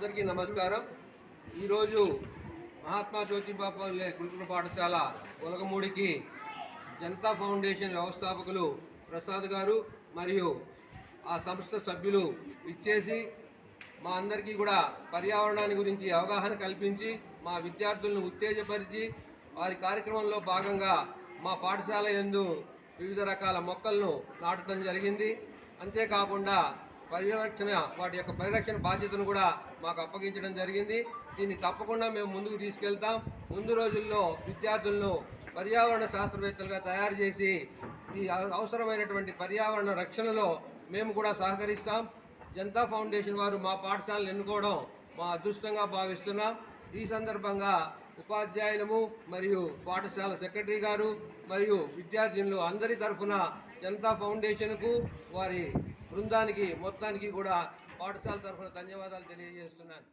అందరికీ నమస్కారం. ఈరోజు మహాత్మా జ్యోతిబాపల్లె గురుకుల పాఠశాల ఉలగమూడికి జనతా ఫౌండేషన్ వ్యవస్థాపకులు ప్రసాద్ గారు మరియు ఆ సంస్థ సభ్యులు ఇచ్చేసి మా అందరికీ కూడా పర్యావరణాన్ని గురించి అవగాహన కల్పించి మా విద్యార్థులను ఉత్తేజపరిచి వారి కార్యక్రమంలో భాగంగా మా పాఠశాల యందు వివిధ రకాల మొక్కలను నాటడం జరిగింది. అంతేకాకుండా పరిరక్షణ వాటి యొక్క పరిరక్షణ బాధ్యతను కూడా మాకు అప్పగించడం జరిగింది. దీన్ని తప్పకుండా మేము ముందుకు తీసుకెళ్తాం. ముందు రోజుల్లో విద్యార్థులను పర్యావరణ శాస్త్రవేత్తలుగా తయారు చేసి ఈ అవసరమైనటువంటి పర్యావరణ రక్షణలో మేము కూడా సహకరిస్తాం. జనతా ఫౌండేషన్ వారు మా పాఠశాలను ఎన్నుకోవడం మా అదృష్టంగా భావిస్తున్నాం. ఈ సందర్భంగా ఉపాధ్యాయులము మరియు పాఠశాల సెక్రటరీ గారు మరియు విద్యార్థినులు అందరి తరఫున జనతా ఫౌండేషన్కు వారి బృందానికి మొత్తానికి కూడా పాఠశాల తరఫున ధన్యవాదాలు తెలియజేస్తున్నాను.